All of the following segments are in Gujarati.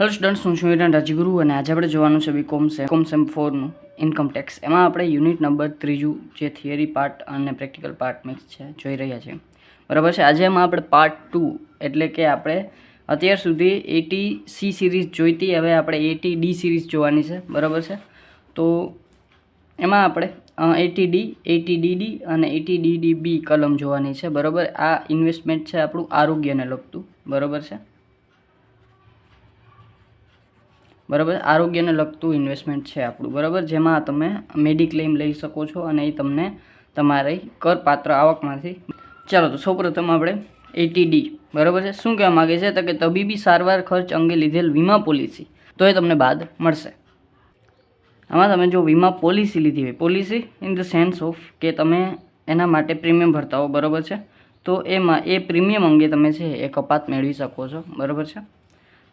હેલો સ્ટુડન્ટ્સ હું છું વિરાન રાજગુરુ અને આજે આપણે જોવાનું છે સેમ કોમ સેમ ફોરનું ઇન્કમ ટેક્સ એમાં આપણે યુનિટ નંબર ત્રીજું જે થિયરી પાર્ટ અને પ્રેક્ટિકલ પાર્ટ મિક્સ છે, જોઈ રહ્યા છીએ. બરાબર છે? આજે એમાં આપણે પાર્ટ ટુ એટલે કે આપણે અત્યાર સુધી એટી સી સિરીઝ જોઈતી હવે આપણે એટી ડી સિરીઝ જોવાની છે. બરાબર છે? તો એમાં આપણે એટી ડી એટી ડીડી અને એટી ડીડી બી કલમ જોવાની છે. બરાબર? આ ઇન્વેસ્ટમેન્ટ છે આપણું આરોગ્યને લગતું. બરાબર છે? બરાબર? આરોગ્યને લગતું ઇન્વેસ્ટમેન્ટ છે આપણું, બરાબર? જેમાં તમે મેડિક્લેમ લઈ શકો છો અને એ તમને તમારી કરપાત્ર આવકમાંથી ચાલો, તો સૌપ્રથમ આપણે એટીડી બરાબર છે? શું કહેવા માગે છે? તો કે તબીબી સારવાર ખર્ચ અંગે લીધેલ વીમા પોલિસી, તો એ તમને બાદ મળશે. આમાં તમે જો વીમા પોલિસી લીધી હોય, policy in the sense of કે તમે એના માટે પ્રીમિયમ ભરતા હો, બરાબર છે? તો એમાં, એ પ્રીમિયમ અંગે તમે છે એ કપાત મેળવી શકો છો, બરાબર છે?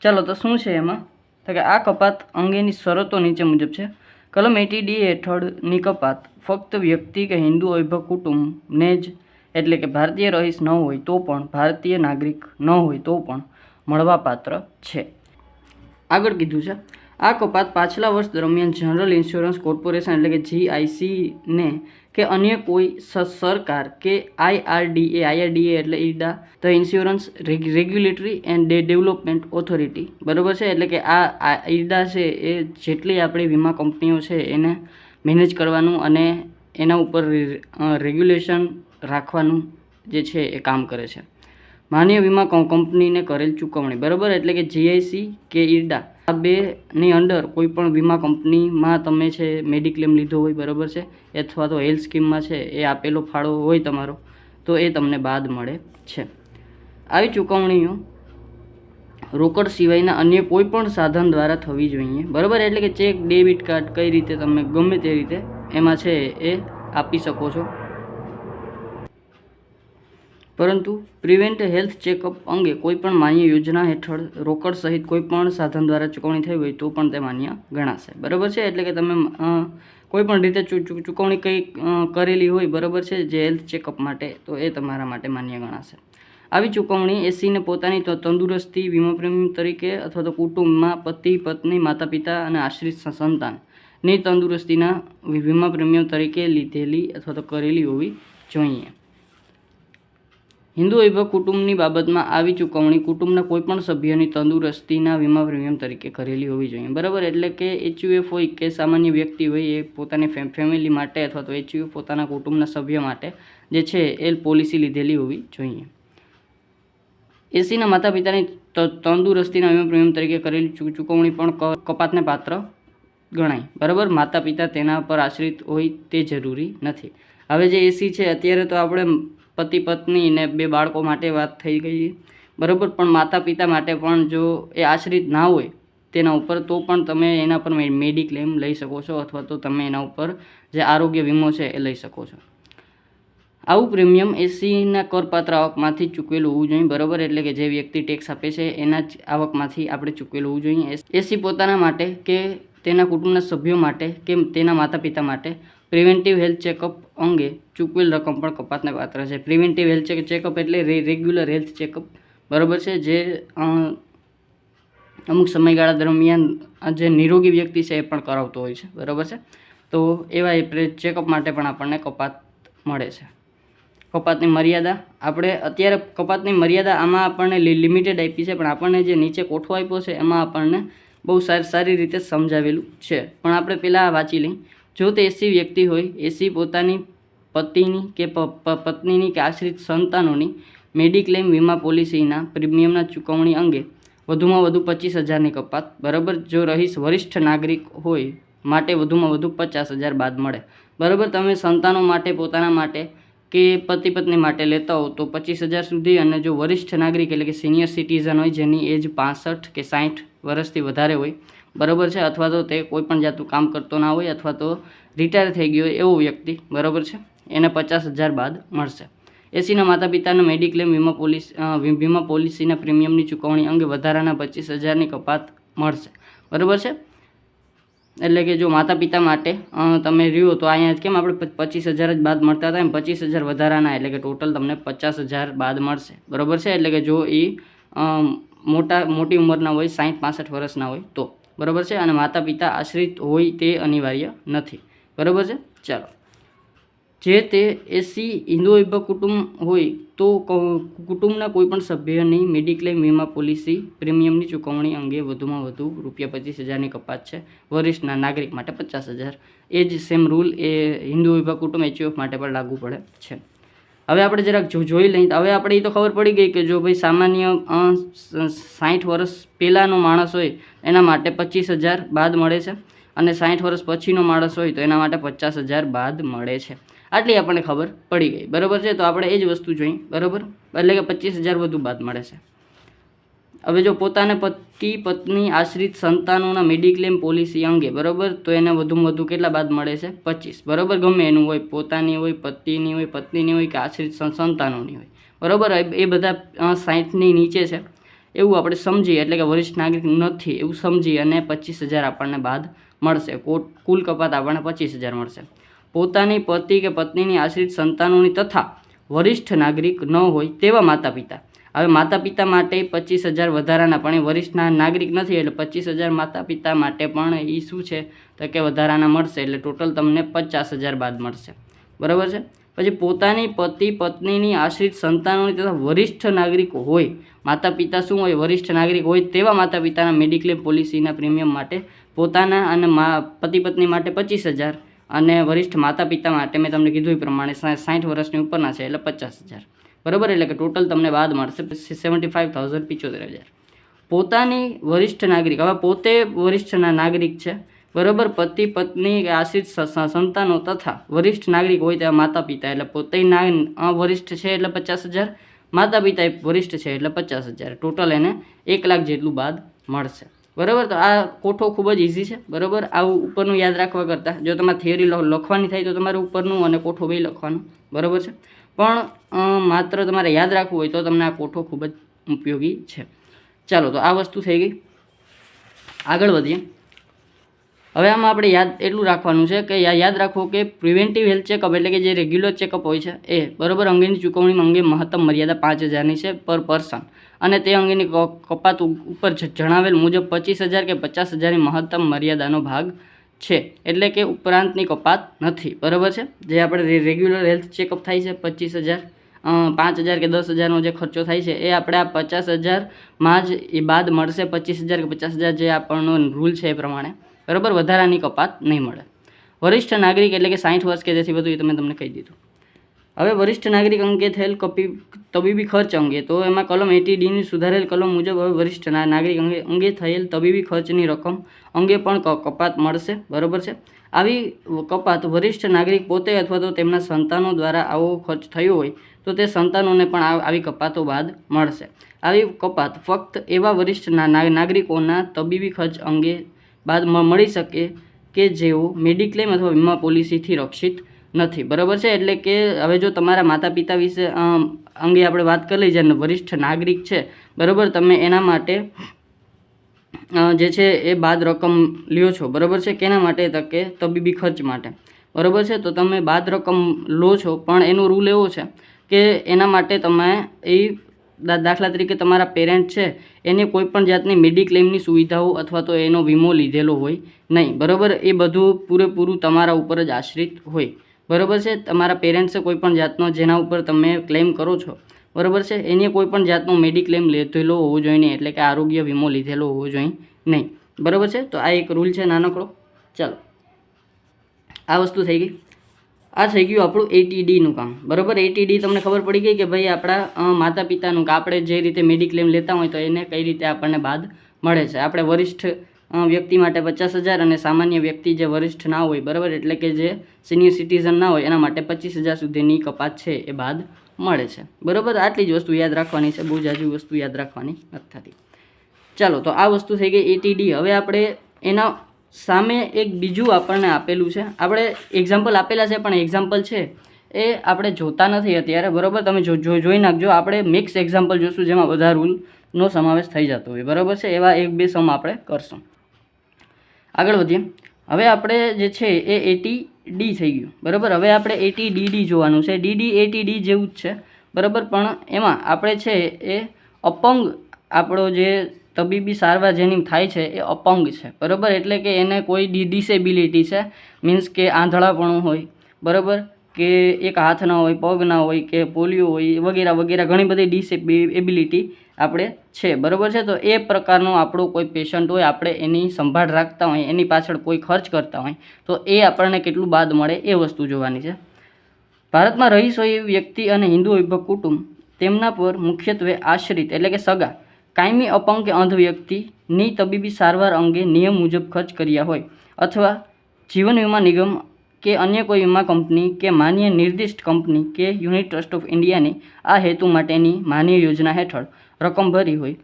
ચાલો, તો શું છે એમાં? તો કે આ કપાત અંગેની શરતો નીચે મુજબ છે. કલમ એટી ડી હેઠળની કપાત ફક્ત વ્યક્તિ કે હિન્દુ વૈભવ કુટુંબને જ એટલે કે ભારતીય રહીશ ન હોય તો પણ, ભારતીય નાગરિક ન હોય તો પણ મળવાપાત્ર છે. આગળ કીધું છે. આ કપાત પાછલા વર્ષ દરમિયાન જનરલ ઇન્સ્યોરન્સ કોર્પોરેશન એટલે કે જીઆઈસીને કે અન્ય કોઈ સરકાર કે આઈઆરડીએ આઈઆરડીએ એટલે Idar the insurance regulatory and development authority. બરાબર છે? એટલે કે આ ઈડા છે એ જેટલી આપણી વીમા કંપનીઓ છે એને મેનેજ કરવાનું અને એના ઉપર રેગ્યુલેશન રાખવાનું જે છે એ કામ કરે છે. માન્ય વીમા કંપનીને કરેલ ચૂકવણી. બરાબર? એટલે કે જીઆઈસી કે ઈડા. આ બેની અંડર કોઈ પણ વીમા કંપનીમાં તમે છે મેડિક્લેમ લીધો હોય, બરાબર છે? અથવા તો હેલ્થ સ્કીમમાં છે, એ આપેલો ફાળો હોય તમારો, તો એ તમને બાદ મળે છે. આવી ચૂકવણીઓ રોકડ સિવાયના અન્ય કોઈ પણ સાધન દ્વારા થવી જોઈએ. બરાબર? એટલે કે ચેક, ડેબિટ કાર્ડ કઈ રીતે તમે ગમે તે રીતે એમાં છે એ આપી શકો છો. પરંતુ પ્રિવેન્ટ હેલ્થ ચેકઅપ અંગે કોઈપણ માન્ય યોજના હેઠળ રોકડ સહિત કોઈપણ સાધન દ્વારા ચૂકવણી થઈ હોય તો પણ તે માન્ય ગણાશે. બરાબર છે? એટલે કે તમે કોઈપણ રીતે ચૂકવણી કંઈ કરેલી હોય, બરાબર છે? જે હેલ્થ ચેકઅપ માટે, તો એ તમારા માટે માન્ય ગણાશે. આવી ચૂકવણી એસીને પોતાની તંદુરસ્તી વીમા પ્રેમી તરીકે અથવા તો કુટુંબમાં પતિ, પત્ની માતા પિતા અને આશ્રિત સંતાન સંતાનની તંદુરસ્તીના વીમા પ્રીમિયમ તરીકે લીધેલી અથવા તો કરેલી હોવી જોઈએ. હિન્દુ વૈભવ કુટુંબની બાબતમાં આવી ચૂકવણી કુટુંબના કોઈપણ સભ્યની તંદુરસ્તીના વીમા પ્રીમિયમ તરીકે કરેલી હોવી જોઈએ. બરાબર? એટલે કે એચયુએફ હોય કે સામાન્ય વ્યક્તિ હોય એ પોતાની ફેમિલી માટે અથવા તો એચયુએફ પોતાના કુટુંબના સભ્ય માટે જે છે એ પોલિસી લીધેલી હોવી જોઈએ. એસીના માતા પિતાની તંદુરસ્તીના વીમા પ્રીમિયમ તરીકે કરેલી ચૂકવણી પણ કપાતને પાત્ર ગણાય. બરાબર? માતા પિતા તેના પર આશ્રિત હોય તે જરૂરી નથી. હવે જે એસી છે, અત્યારે તો આપણે પતિ પત્ની ને બે બાળકો માટે વાત થઈ ગઈ. બરાબર, પણ માતા પિતા માટે પણ જો એ આશ્રિત ના હોય તેના ઉપર, તો પણ તમે એના પર મેડિક્લેમ લઈ શકો છો અથવા તો તમે એના ઉપર જે આરોગ્ય વીમો છે એ લઈ શકો છો. આવું પ્રીમિયમ એસીના કરપાત્ર આવકમાંથી ચૂકવેલું હોવું જોઈએ, બરાબર? એટલે કે જે વ્યક્તિ ટેક્સ આપે છે, એના જ આવકમાંથી આપણે ચૂકવેલું હોવું જોઈએ. એસી પોતાના માટે કે તેના કુટુંબના સભ્યો માટે, કે તેના માતા પિતા માટે પ્રિવેન્ટિવ હેલ્થ ચેકઅપ અંગે ચૂકવેલ રકમ પણ કપાતને પાત્ર છે. પ્રિવેન્ટિવ હેલ્થ ચેકઅપ એટલે રેગ્યુલર હેલ્થ ચેકઅપ. બરાબર છે? જે અમુક સમયગાળા દરમિયાન જે નિરોગી વ્યક્તિ છે એ પણ કરાવતો હોય છે. બરાબર છે? તો એવા ચેકઅપ માટે પણ આપણને કપાત મળે છે. કપાતની મર્યાદા, આપણે અત્યારે કપાતની મર્યાદા આમાં આપણને લિમિટેડ આપી છે, પણ આપણને જે નીચે કોઠો આપ્યો છે, એમાં આપણને બહુ સારી સારી રીતે સમજાવેલું છે. પણ આપણે પહેલાં વાંચી લઈ જો તે એસી વ્યક્તિ હોય, એસી પોતાની પતિની કે પત્નીની કે આશ્રિત સંતાનોની મેડિક્લેમ વીમા પોલિસીના પ્રીમિયમના ચૂકવણી અંગે વધુમાં વધુ પચીસ હજારની કપાત. બરાબર, જો રહીશ વરિષ્ઠ નાગરિક હોય, માટે વધુમાં વધુ પચાસ હજાર બાદ મળે. બરાબર, તમે સંતાનો માટે, પોતાના માટે કે પતિ પત્ની માટે લેતા હો, તો પચીસ હજાર સુધી. અને જો વરિષ્ઠ નાગરિક એટલે કે સિનિયર સિટીઝન હોય, જેની એજ પાસઠ કે સાઠ વર્ષથી વધારે હોય, બરાબર છે? અથવા તો તે કોઈ પણ જાતનું કામ કરતો ના હોય, અથવા તો રિટાયર થઈ ગયો હોય એવો વ્યક્તિ, બરાબર છે? એને પચાસ હજાર બાદ મળશે. એસીના માતા પિતાના મેડિક્લેમ વીમા પોલિસી વીમા પોલિસીના પ્રીમિયમની ચૂકવણી અંગે વધારાના પચીસ હજારની કપાત મળશે. બરાબર છે? એટલે કે જો માતા પિતા માટે તમે રહ્યો તો અહીંયા કેમ આપણે પચીસ હજાર જ બાદ મળતા હતા? એમ પચીસ હજાર વધારાના, એટલે કે ટોટલ તમને પચાસ હજાર બાદ મળશે. બરાબર છે? એટલે કે જો એ મોટા, મોટી ઉંમરના હોય સાઠ પાસઠ વર્ષના હોય તો. બરાબર છે? અને માતા પિતા આશ્રિત હોય તે અનિવાર્ય નથી. બરાબર છે? ચાલો. જે તે એસી હિન્દુ વિભાગ કુટુંબ હોય તો કુટુંબના કોઈપણ સભ્યની મેડિક્લેમ વીમા પોલિસી પ્રીમિયમની ચૂકવણી અંગે વધુમાં વધુ રૂપિયા પચીસ હજારની કપાત છે. વરિષ્ઠના નાગરિક માટે પચાસ હજાર. એ જ સેમ રૂલ એ હિન્દુ વિભાગ કુટુંબ એચયુએફ માટે પણ લાગુ પડે છે. હવે આપણે જરાક જોઈ લઈએ હવે આપણે એ તો ખબર પડી ગઈ કે જો ભાઈ સામાન્ય સાઠ વર્ષ પહેલાંનો માણસ હોય એના માટે પચીસ હજાર બાદ મળે છે અને સાઠ વર્ષ પછીનો માણસ હોય તો એના માટે પચાસ હજાર બાદ મળે છે. આટલી આપણને ખબર પડી ગઈ. બરાબર છે? તો આપણે એ જ વસ્તુ જોઈ. બરાબર? એટલે કે પચીસ હજાર વધુ બાદ મળે છે. હવે જો પોતાને પતિ, પત્ની, આશ્રિત સંતાનોના મેડિક્લેમ પોલિસી અંગે, બરાબર? તો એને વધુમાં વધુ કેટલા બાદ મળે છે? પચીસ. બરાબર? ગમે એનું હોય, પોતાની હોય, પતિની હોય, પત્નીની હોય કે આશ્રિત સંતાનોની હોય. બરાબર? એ બધા સાઠની નીચે છે. એવું આપણે સમજીએ. એટલે કે વરિષ્ઠ નાગરિક નથી. એવું સમજી અને પચીસ હજાર આપણને બાદ મળશે. કુલ કપાત આપણને પચીસ હજાર મળશે. પોતાની પતિ કે પત્નીની આશ્રિત સંતાનોની તથા વરિષ્ઠ નાગરિક ન હોય તેવા માતા પિતા હવે માતા પિતા માટે પચીસ હજાર વધારાના, પણ એ વરિષ્ઠ નાગરિક નથી, એટલે પચીસ હજાર માતા પિતા માટે પણ એ શું છે? તો કે વધારાના મળશે, એટલે ટોટલ તમને પચાસ હજાર બાદ મળશે. બરાબર છે? પછી પોતાની પતિ, પત્નીની આશ્રિત સંતાનોની તથા વરિષ્ઠ નાગરિક હોય માતા પિતા શું હોય? વરિષ્ઠ નાગરિક હોય તેવા માતા પિતાના મેડિક્લેમ પોલિસીના પ્રીમિયમ માટે પોતાના અને મા પતિ પત્ની માટે પચીસ હજાર અને વરિષ્ઠ માતા પિતા માટે મેં તમને કીધું એ પ્રમાણે સાઠ વર્ષની ઉપરના છે એટલે પચાસ હજાર. બરાબર? એટલે કે ટોટલ તમને બાદ મળશે સેવન્ટી ફાઇવ થાઉઝન્ડ પિચોતેર હજાર. પોતાની વરિષ્ઠ નાગરિક, હવે પોતે વરિષ્ઠના નાગરિક છે, બરાબર? પતિ, પત્ની આશ્રિત સંતાનો તથા વરિષ્ઠ નાગરિક હોય તેવા માતા પિતા એટલે પોતે ના વરિષ્ઠ છે એટલે પચાસ હજાર માતા પિતા વરિષ્ઠ છે એટલે પચાસ હજાર. ટોટલ એને એક લાખ જેટલું બાદ મળશે. બરાબર? તો આ કોઠો ખૂબ જ ઇઝી છે. બરાબર? આવું ઉપરનું યાદ રાખવા કરતાં જો તમારે થિયરી લખવાની થાય તો તમારે ઉપરનું અને કોઠો બે લખવાનું. બરાબર છે? પણ માત્ર તમારે યાદ રાખવું હોય તો તમને આ કોઠો ખૂબ જ ઉપયોગી છે. ચાલો, તો આ વસ્તુ થઈ ગઈ. આગળ વધીએ. હવે આમાં આપણે યાદ, એટલું રાખવાનું છે કે યાદ રાખો કે પ્રિવેન્ટિવ હેલ્થ ચેકઅપ એટલે કે જે રેગ્યુલર ચેકઅપ હોય છે એ, બરાબર? અંગેની ચૂકવણી અંગે મહત્તમ મર્યાદા પાંચ હજારની છે પર પર્સન અને તે અંગેની કપાત ઉપર જણાવેલ મુજબ પચીસ હજાર કે પચાસ હજારની મહત્તમ મર્યાદાનો ભાગ છે. એટલે કે ઉપરાંતની કપાત નથી. બરાબર છે? જે આપણે રેગ્યુલર હેલ્થ ચેકઅપ થાય છે, પચીસ હજાર પાંચ હજાર કે દસ હજારનો જે ખર્ચો થાય છે, એ આપણે આ પચાસ હજારમાં જ એ બાદ મળશે પચીસ હજાર કે પચાસ હજાર જે આપણનો રૂલ છે એ પ્રમાણે. બરાબર? વધારાની કપાત નહીં મળે. વરિષ્ઠ નાગરિક એટલે કે સાઠ વર્ષ કે જેથી વધુ એ તમે તમને કહી દીધું. હવે વરિષ્ઠ નાગરિક અંગે થયેલ કપી, તબીબી ખર્ચ અંગે, તો એમાં કલમ એટી ડીની સુધારેલ કલમ મુજબ હવે વરિષ્ઠ નાગરિક અંગે અંગે થયેલ તબીબી ખર્ચની રકમ અંગે પણ કપાત મળશે, બરાબર છે? આવી કપાત વરિષ્ઠ નાગરિક પોતે અથવા તો તેમના સંતાનો દ્વારા આવો ખર્ચ થયો હોય, તો તે સંતાનોને પણ આવી કપાતો બાદ મળશે. આવી કપાત ફક્ત એવા વરિષ્ઠ નાગરિકોના તબીબી ખર્ચ અંગે બાદ મળી શકે કે જેઓ મેડિક્લેમ અથવા વીમા પોલિસીથી રક્ષિત નથી. બરાબર છે? એટલે કે હવે જો તમારા માતા પિતા વિશે અંગે આપણે વાત કરી લઈએ જે વરિષ્ઠ નાગરિક છે, બરાબર? તમે એના માટે જે છે એ બાદ રકમ લ્યો છો. બરાબર છે? કેના માટે? તો કે તબીબી ખર્ચ માટે. બરાબર છે? તો તમે બાદ રકમ લો છો, પણ એનો રૂલ એવો છે કે એના માટે તમે એ દાખલા તરીકે તમારા પેરેન્ટ છે, એને કોઈ પણ જાતની મેડિક્લેમની સુવિધાઓ અથવા તો એનો વીમો લીધેલો હોય નહીં. બરાબર? એ બધું પૂરેપૂરું તમારા ઉપર જ આશ્રિત હોય. બરાબર છે? તમારા પેરેન્ટ્સે કોઈ પણ જાતનો જેના ઉપર તમે ક્લેમ કરો છો, બરાબર છે? એને કોઈ પણ જાતનો મેડિક્લેમ લીધેલો હોવો જોઈએ નહીં, એટલે કે આરોગ્ય વીમો લીધેલો હોવો જોઈએ નહીં, બરાબર છે? તો આ એક રૂલ છે નાનકડો. ચાલો. આ વસ્તુ થઈ ગઈ. આ થઈ ગયું આપણું એટીડીનું કામ, બરાબર? એટીડી તમને ખબર પડી ગઈ કે ભાઈ આપણા માતા પિતાનું કે આપણે જે રીતે મેડિક્લેમ લેતા હોય તો એને કઈ રીતે આપણને બાદ મળે છે? આપણે વરિષ્ઠ વ્યક્તિ માટે પચાસ હજાર અને સામાન્ય વ્યક્તિ જે વરિષ્ઠ ના હોય, બરાબર? એટલે કે જે સિનિયર સિટીઝન ના હોય, એના માટે પચીસ હજાર સુધીની કપાત છે એ બાદ મળે છે. બરાબર? આટલી જ વસ્તુ યાદ રાખવાની છે. બહુ જાજી વસ્તુ યાદ રાખવાની નથી થતી. ચાલો, તો આ વસ્તુ થઈ ગઈ એટીડી હવે આપણે એના સામે એક બીજું આપણને આપેલું છે. આપણે એક્ઝામ્પલ આપેલા છે, પણ એક્ઝામ્પલ છે એ આપણે જોતા નથી અત્યારે, બરાબર? તમે જો જોઈ નાખજો. આપણે મિક્સ એક્ઝામ્પલ જોશું, જેમાં બધા રૂલનો સમાવેશ થઈ જતો હોય. બરાબર છે? એવા એક બે સમ આપણે કરશું. આગળ વધીએ. હવે આપણે જે છે એ એટી ડી થઈ ગયું. બરાબર? હવે આપણે એટી ડીડી જોવાનું છે. ડીડી એટી ડી જેવું જ છે. બરાબર? પણ એમાં આપણે છે એ અપંગ આપણો જે તબીબી સારવાર જેની થાય છે એ અપંગ છે. બરાબર? એટલે કે એને કોઈ ડી ડિસેબિલિટી છે. મીન્સ કે આંધળાપણું હોય. બરાબર? કે એક હાથ ના હોય, પગ ના હોય, કે પોલિયો હોય, વગેરે વગેરે ઘણી બધી ડિસેબિલિટી આપણે છે. બરાબર છે? તો એ પ્રકારનો આપણો કોઈ પેશન્ટ હોય, આપણે એની સંભાળ રાખતા હોય, એની પાછળ કોઈ ખર્ચ કરતા હોય, તો એ આપણને કેટલું બાદ મળે એ વસ્તુ જોવાની છે. ભારતમાં રહીશ હોય એવી વ્યક્તિ અને હિન્દુ વિભક્ત કુટુંબ, તેમના પર મુખ્યત્વે આશ્રિત એટલે કે સગા, કાયમી અપંગ કે અંધ વ્યક્તિની તબીબી સારવાર અંગે નિયમ મુજબ ખર્ચ કર્યા હોય અથવા જીવન વીમા નિગમ કે અન્ય કોઈ વીમા કંપની કે માન્ય નિર્દિષ્ટ કંપની કે યુનિટ ટ્રસ્ટ ઓફ ઇન્ડિયાની આ હેતુ માટેની માન્ય યોજના હેઠળ રકમ ભરી હોય.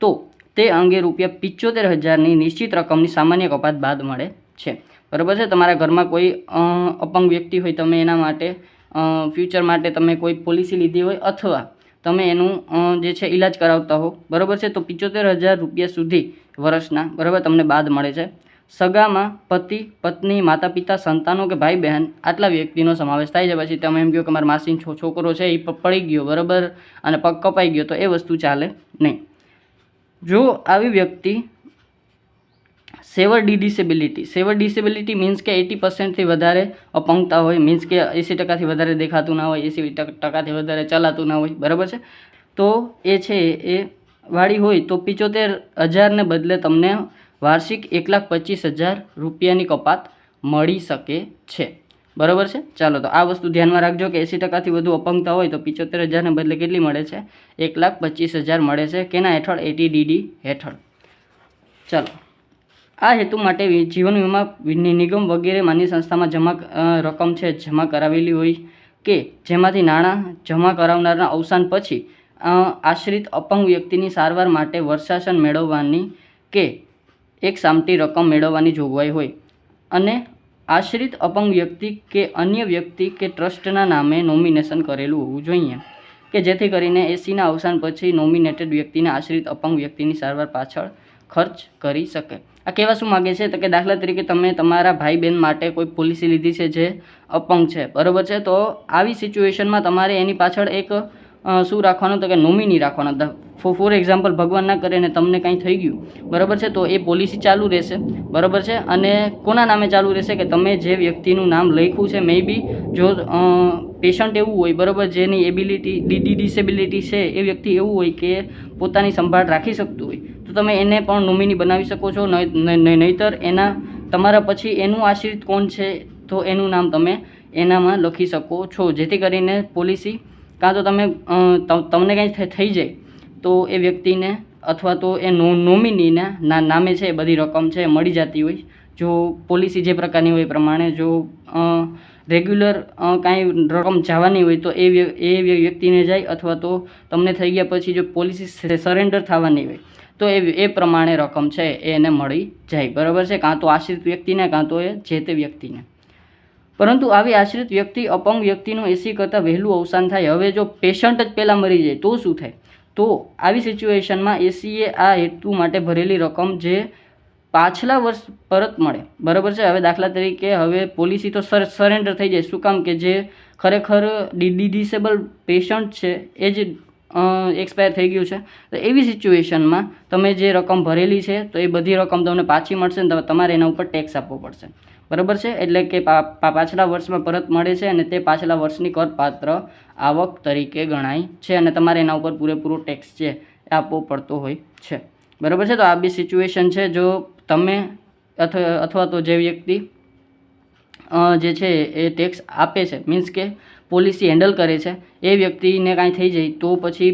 તો તે અંગે રૂપિયા પિચોતેર હજારની નિશ્ચિત રકમની સામાન્ય કપાત બાદ મળે છે. બરાબર છે? તમારા ઘરમાં કોઈ અપંગ વ્યક્તિ હોય તમે એના માટે ફ્યુચર માટે તમે કોઈ પોલિસી લીધી હોય અથવા તમે એનું જે છે ઈલાજ કરાવતા હો. બરાબર છે? તો પિચોતેર હજાર રૂપિયા સુધી વર્ષના, બરાબર, તમને બાદ મળે છે. સગામાં પતિ, પત્ની માતા પિતા સંતાનો કે ભાઈ બહેન આટલા વ્યક્તિનો સમાવેશ થાય છે. પછી તમે એમ કહો કે મારા માસીનો છોકરો છે એ પડી ગયો, બરાબર? અને પગ કપાઈ ગયો, તો એ વસ્તુ ચાલે નહીં. જો આવી વ્યક્તિ severe D disability severe disability means કે એટી પર્સન્ટથી વધારે અપંગતા હોય મીન્સ કે એંસી ટકાથી વધારે દેખાતું ના હોય, એંસી ટકાથી વધારે ચલાતું ના હોય, બરાબર છે? તો એ છે, એ વાળી હોય તો પિચોતેર હજારને બદલે તમને વાર્ષિક એક લાખ પચીસ હજાર રૂપિયાની કપાત મળી શકે છે. બરાબર છે? ચાલો તો આ વસ્તુ ધ્યાનમાં રાખજો કે એંસી ટકાથી વધુ અપંગતા હોય તો પિચોતેર હજારને બદલે કેટલી મળે છે? એક લાખ પચીસ હજાર મળે છે. કેના હેઠળ? એટીડીડી હેઠળ. ચાલો. આ હેતુ માટે જીવન વીમા નિગમ વગેરે માન્ય સંસ્થામાં જમા રકમ છે જમા કરાવેલી હોય કે જેમાંથી નાણાં જમા કરાવનારના અવસાન પછી આશ્રિત અપંગ વ્યક્તિની સારવાર માટે વર્ષાસન મેળવવાની કે એક સામટી રકમ મેળવવાની જોગવાઈ હોય અને આશ્રિત અપંગ વ્યક્તિ કે અન્ય વ્યક્તિ કે ટ્રસ્ટના નામે નોમિનેશન કરેલું હોવું જોઈએ, કે જેથી કરીને એસીના અવસાન પછી નોમિનેટેડ વ્યક્તિને આશ્રિત અપંગ વ્યક્તિની સારવાર પાછળ ખર્ચ કરી શકે. આ કહેવા શું માગે છે? તો કે દાખલા તરીકે તમે તમારા ભાઈ બહેન માટે કોઈ પોલિસી લીધી છે જે અપંગ છે. બરાબર છે? તો આવી સિચ્યુએશનમાં તમારે એની પાછળ એક શું રાખવાનું? તો કે નોમિની રાખવાનો. ફોર એક્ઝામ્પલ ભગવાન ના કરે ને તમને કાંઈ થઈ ગયું, બરાબર છે? તો એ પોલિસી ચાલુ રહેશે, બરાબર છે? અને કોના નામે ચાલુ રહેશે? કે તમે જે વ્યક્તિનું નામ લખ્યું છે મે બી જો પેશન્ટ એવું હોય, બરાબર, જેની એબિલિટી ડીડી ડિસેબિલિટી છે, એ વ્યક્તિ એવું હોય કે પોતાની સંભાળ રાખી શકતું હોય, તો તમે એને પણ નોમિની બનાવી શકો છો. નહીં- નહીં- નહીં- નહીંતર એના, તમારા પછી એનું આશ્રિત કોણ છે? તો એનું નામ તમે એનામાં લખી શકો છો. જેથી કરીને પોલિસી કાં તો તમે તમને કંઈ થઈ જાય, તો એ વ્યક્તિને અથવા તો એ નો, નોમિનીના ના, નામે છે, એ બધી રકમ છે, એ મળી જતી હોય. જો પોલિસી જે પ્રકારની હોય એ પ્રમાણે, જો રેગ્યુલર કાંઈ રકમ જવાની હોય, તો એ એ વ્યક્તિને જાય અથવા તો તમને થઈ ગયા પછી જો પોલિસી સરેન્ડર થવાની હોય, તો એ એ પ્રમાણે રકમ છે, એ એને મળી જાય. બરાબર છે? કાં તો આશ્રિત વ્યક્તિને, કાં તો એ જે તે વ્યક્તિને. પરંતુ આવી આશ્રિત વ્યક્તિ, અપંગ વ્યક્તિનું એસી કરતાં વહેલું અવસાન થાય. હવે જો પેશન્ટ જ પહેલાં મરી જાય, તો શું થાય? તો આવી સિચ્યુએશનમાં એસીએ આ હેતુ માટે ભરેલી રકમ જે પાછલા વર્ષ પરત મળે. બરાબર છે? હવે દાખલા તરીકે હવે પોલિસી તો સર, સરેન્ડર થઈ જાય. શું કામ કે જે ખરેખર ડી ડિસેબલ પેશન્ટ છે, એ જ એક્સપાયર થઈ ગયું છે. તો એવી સિચ્યુએશનમાં તમે જે રકમ ભરેલી છે, તો એ બધી રકમ તમને પાછી મળશે ને તમારે એના ઉપર ટેક્સ આપવો પડશે. બરાબર છે? એટલે કે પાછલા વર્ષમાં પરત મળે છે અને તે પાછલા વર્ષની કરપાત્ર આવક તરીકે ગણાય છે અને તમારે એના ઉપર પૂરેપૂરો ટેક્સ છે એ આપવો પડતો હોય છે. બરાબર છે? તો આ બી સિચ્યુએશન છે જો તમે અથવા તો જે વ્યક્તિ જે છે એ ટેક્સ આપે છે મીન્સ કે પોલિસી હેન્ડલ કરે છે, એ વ્યક્તિને કાંઈ થઈ જાય તો પછી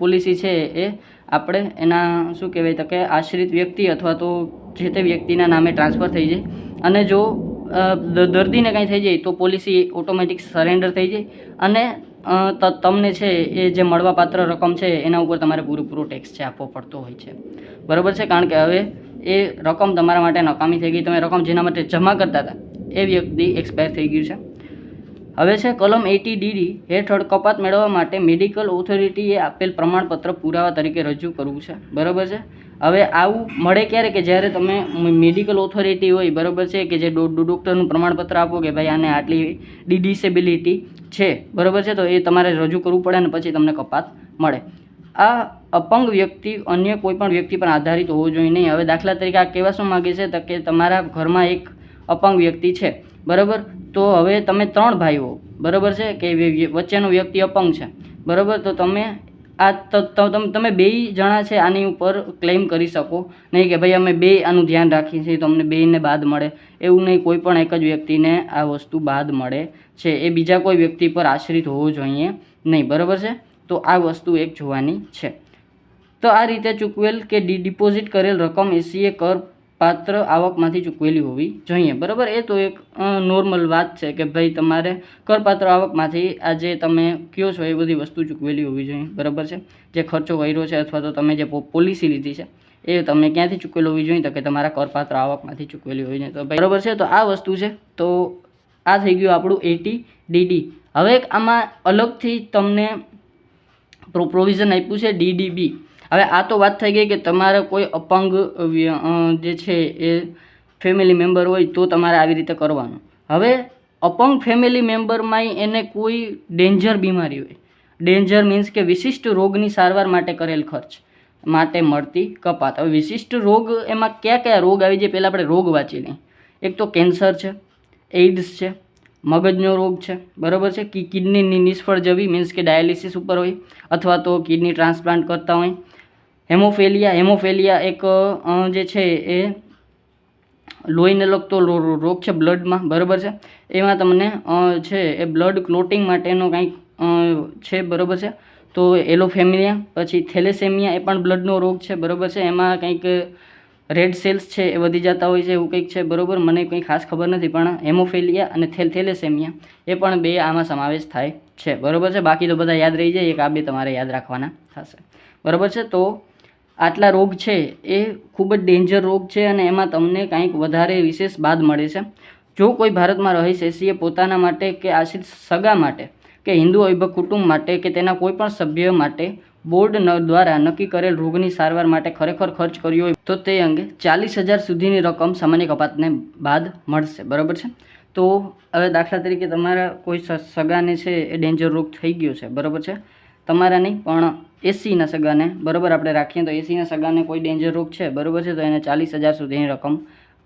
પોલિસી છે એ આપણે એના, શું કહેવાય, તો કે આશ્રિત વ્યક્તિ અથવા તો જે તે વ્યક્તિના નામે ટ્રાન્સફર થઈ જાય અને જો દર્દીને કાંઈ થઈ જાય તો પોલિસી ઓટોમેટિક સરેન્ડર થઈ જાય અને તમને છે એ જે મળવાપાત્ર રકમ છે એના ઉપર તમારે પૂરેપૂરો ટેક્સ છે આપવો પડતો હોય છે. બરાબર છે? કારણ કે હવે એ રકમ તમારા માટે નકામી થઈ ગઈ. તમે રકમ જેના માટે જમા કરતા હતા, એ વ્યક્તિ એક્સપાયર થઈ ગયું છે. હવે છે, કલમ એટી ડીડી હેઠળ કપાત મેળવવા માટે મેડિકલ ઓથોરિટીએ આપેલ પ્રમાણપત્ર પુરાવા તરીકે રજૂ કરવું છે. બરાબર છે? હવે આવું મળે ક્યારે કે જ્યારે તમે મેડિકલ ઓથોરિટી હોય, બરાબર છે, કે જે ડૉક્ટરનું પ્રમાણપત્ર આપો કે ભાઈ આને આટલી ડી ડિસેબિલિટી છે, બરાબર છે, તો એ તમારે રજૂ કરવું પડે ને પછી તમને કપાત મળે. આ અપંગ વ્યક્તિ અન્ય કોઈ પણ વ્યક્તિ પર આધારિત હોવો જોઈએ નહીં. હવે દાખલા તરીકે આ કહેવા શું માગે છે? તો કે તમારા ઘરમાં એક અપંગ વ્યક્તિ છે, બરાબર? તો હવે તમે ત્રણ ભાઈઓ, બરાબર છે, કે વચ્ચેનો વ્યક્તિ અપંગ છે, બરાબર? તો તમે આ તમ- બેય જણા છે આની ઉપર ક્લેમ કરી શકો. નહીં કે ભાઈ અમે બે આનું ધ્યાન રાખીએ છીએ, તો અમને બેને બાદ મળે. એવું નહીં કોઈ પણ એક જ વ્યક્તિને આ વસ્તુ બાદ મળે છે. એ બીજા કોઈ વ્યક્તિ પર આશ્રિત હોવો જોઈએ નહીં. બરાબર છે? તો આ વસ્તુ એક જોવાની છે. તો આ રીતે ચૂકવેલ કે ડિપોઝિટ કરેલ રકમ એસીએ કર પાત્ર આવકમાંથી ચૂકવેલી હોવી જોઈએ, બરાબર? એ તો એક નોર્મલ વાત છે કે ભાઈ તમારે કરપાત્ર આવકમાંથી આ જે તમે કયો છો એ બધી વસ્તુ ચૂકવેલી હોવી જોઈએ, બરાબર છે? જે ખર્ચો કર્યો છે અથવા તો તમે જે પોલિસી લીધી છે, એ તમે ક્યાંથી ચૂકવેલી હોવી જોઈએ તો કે તમારા કરપાત્ર આવકમાંથી ચૂકવેલી હોવી જોઈએ તો બરાબર છે? તો આ વસ્તુ છે, તો આ થઈ ગયું આપણું એટી ડીડી હવે આમાં અલગથી તમને પ્રો પ્રોવિઝન આપ્યું છે ડીડીબી હવે આ તો વાત થઈ ગઈ કે તમારે કોઈ અપંગ જે છે એ ફેમિલી મેમ્બર હોય તો તમારે આવી રીતે કરવાનું. હવે અપંગ ફેમિલી મેમ્બરમાં એને કોઈ ડેન્જર બીમારી હોય. ડેન્જર મીન્સ કે વિશિષ્ટ રોગની સારવાર માટે કરેલ ખર્ચ માટે મળતી કપાત. હવે વિશિષ્ટ રોગ એમાં કયા કયા રોગ આવી જાય પહેલાં આપણે રોગ વાંચી લઈએ. એક તો કેન્સર છે એઇડ્સ છે, મગજનો રોગ છે, બરાબર છે? કિડનીની નિષ્ફળ જવી મીન્સ કે ડાયાલિસિસ ઉપર હોય, અથવા તો કિડની ટ્રાન્સપ્લાન્ટ કરતા હોય હેમોફેલિયા હેમોફેલિયા એક જે છે એ લોહીને લગતો રોગ છે બ્લડમાં, બરાબર છે? એમાં તમને છે એ બ્લડ ક્લોટિંગ માટેનો કંઈક છે, બરાબર છે? તો એલોફેમિયા પછી થેલેસેમિયા એ પણ બ્લડનો રોગ છે, બરાબર છે? એમાં કંઈક રેડ સેલ્સ છે એ વધી જતા હોય છે એવું કંઈક છે, બરાબર? મને કંઈ ખાસ ખબર નથી, પણ હેમોફેલિયા અને થેલ થેલેસેમિયા એ પણ બે આમાં સમાવેશ થાય છે, બરાબર છે? બાકી તો બધા યાદ રહી જાય, એક આ બે તમારે યાદ રાખવાના થશે, બરાબર છે? તો આટલા રોગ છે એ ખૂબ જ ડેન્જર રોગ છે અને એમાં તમને કાંઈક વધારે વિશેષ બાદ મળે છે. જો કોઈ ભારતમાં રહે છે એસીએ પોતાના માટે કે આશ્રિત સગા માટે કે હિન્દુ અવિભક્ત કુટુંબ માટે કે તેના કોઈપણ સભ્ય માટે બોર્ડ દ્વારા નક્કી કરેલ રોગની સારવાર માટે ખરેખર ખર્ચ કર્યો હોય તો તે અંગે ચાલીસ હજાર સુધીની રકમ સામાન્ય કપાતને બાદ મળશે. બરાબર છે? તો હવે દાખલા તરીકે તમારા કોઈ સગાને છે એ ડેન્જર રોગ થઈ ગયો છે. બરાબર છે? તમારા નહીં, પણ એસીના સગાને, બરાબર આપણે રાખીએ તો એસીના સગાને કોઈ ડેન્જર રોગ છે? બરાબર છે, તો એને ચાલીસ હજાર સુધીની રકમ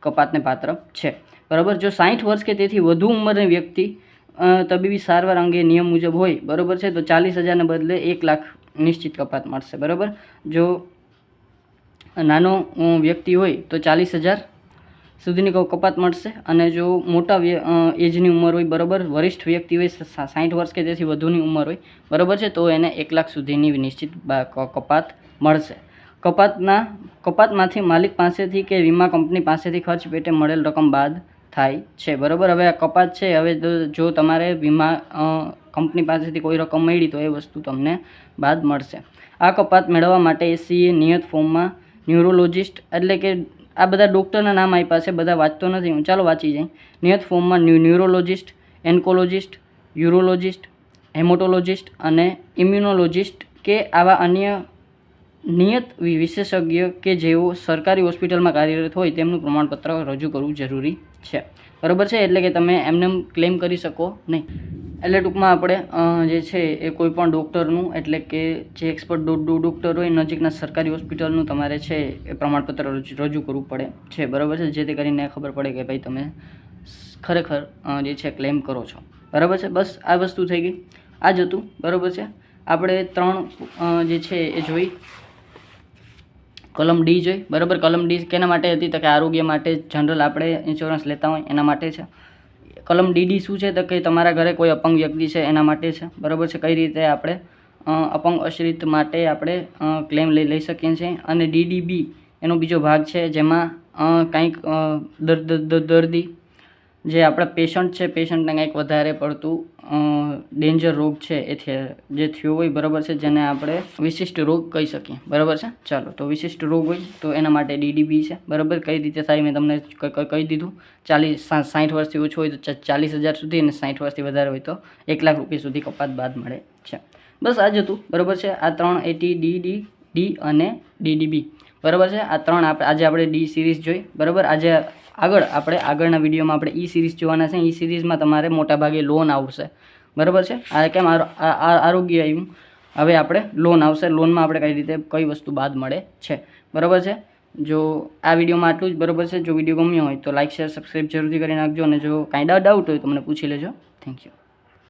કપાતને પાત્ર છે. બરાબર, જો સાઠ વર્ષ કે તેથી વધુ ઉંમરની વ્યક્તિ તબીબી સારવાર અંગે નિયમ મુજબ હોય, બરાબર છે, તો ચાલીસ હજારને બદલે એક લાખ નિશ્ચિત કપાત મળશે. બરાબર, જો નાનો વ્યક્તિ હોય તો ચાલીસ હજાર સુધીની કપાત મળશે અને જો મોટા એજની ઉંમર હોય, બરાબર, વરિષ્ઠ વ્યક્તિ હોય સાઠ વર્ષ કે તેથી વધુની ઉંમર હોય, બરાબર છે, તો એને એક લાખ સુધીની નિશ્ચિત કપાત મળશે. કપાતના, કપાતમાંથી માલિક પાસેથી કે વીમા કંપની પાસેથી ખર્ચ પેટે મળેલ રકમ બાદ થાય છે, બરાબર? હવે આ કપાત છે, હવે જો તમારે વીમા કંપની પાસેથી કોઈ રકમ મળી, તો એ વસ્તુ તમને બાદ મળશે. આ કપાત મેળવવા માટે એસીએ નિયત ફોર્મમાં ન્યુરોલોજિસ્ટ એટલે કે આ બધા ડૉક્ટરના નામ આપ્યા છે, બધા વાંચતો નથી, હું ચાલો વાંચી જાય નિયત ફોર્મમાં ન્યુ ન્યુરોલોજિસ્ટ, એન્કોલોજિસ્ટ, યુરોલોજિસ્ટ, હેમોટોલોજિસ્ટ અને ઇમ્યુનોલોજિસ્ટ કે આવા અન્ય નિયત વિશેષજ્ઞ કે જેઓ સરકારી હોસ્પિટલમાં કાર્યરત હોય તેમનું પ્રમાણપત્ર રજૂ કરવું જરૂરી છે. બરાબર છે? એટલે કે તમે એમને એમ ક્લેમ કરી શકો નહીં. એટલે ટૂંકમાં આપણે જે છે એ કોઈ પણ ડૉક્ટરનું એટલે કે જે એક્સપર્ટ ડૉક્ટર હોય, નજીકના સરકારી હોસ્પિટલનું તમારે છે એ પ્રમાણપત્ર રજૂ કરવું પડે. છે, બરાબર છે? જેથી કરીને ખબર પડે કે ભાઈ તમે ખરેખર જે છે ક્લેમ કરો છો. બરાબર છે? બસ આ વસ્તુ થઈ ગઈ. આ જ હતું. બરાબર છે? આપણે ત્રણ જે છે એ જોઈ. કલમ ડી જોઈ બરાબર? કલમ ડી કેના માટે હતી? તો કે આરોગ્ય માટે જનરલ આપણે ઇન્સ્યોરન્સ લેતા હોય એના માટે છે. કલમ ડીડી શું છે? તો કે તમારા ઘરે કોઈ અપંગ વ્યક્તિ છે એના માટે છે. બરાબર છે? કઈ રીતે આપણે અપંગ અશ્રિત માટે આપણે ક્લેમ લઈ લઈ શકીએ છીએ? અને ડીડીબી એનો બીજો ભાગ છે જેમાં કંઈક દર્દી જે આપણા પેશન્ટ છે પેશન્ટને કંઈક વધારે પડતું ડેન્જર રોગ છે એ જે થયો હોય બરાબર છે, જેને આપણે વિશિષ્ટ રોગ કહી શકીએ. બરાબર છે? ચાલો, તો વિશિષ્ટ રોગ હોય, તો એના માટે ડીડીબી છે. બરાબર? કઈ રીતે થાય મેં તમને કહી દીધું. ચાલીસ સાઠ વર્ષથી ઓછું હોય તો ચાલીસ હજાર સુધી અને સાઠ વર્ષથી વધારે હોય તો એક લાખ રૂપિયા સુધી કપાત બાદ મળે છે. બસ આ જ હતું. બરાબર છે? આ ત્રણ એટી ડીડી ડી અને ડીડીબી બરાબર છે? આ ત્રણ આપણે આજે આપણે ડી સિરીઝ જોઈ. બરાબર? આજે આગળ આપણે આગળના વિડીયોમાં આપણે ઈ સિરીઝ જોવાના છે. ઈ સિરીઝમાં તમારે મોટાભાગે લોન આવશે. બરાબર છે? આ કેમ? આરોગ્ય આવ્યું હવે આપણે લોન આવશે. લોનમાં આપણે કઈ રીતે કઈ વસ્તુ બાદ મળે છે. બરાબર છે? જો આ વિડીયોમાં આટલું જ. બરાબર છે? જો વીડિયો ગમ્યો હોય તો લાઇક શેર, સબસ્ક્રાઈબ જરૂરથી કરી નાખજો અને જો કાંઈ ડાઉટ હોય તો મને પૂછી લેજો. Thank you.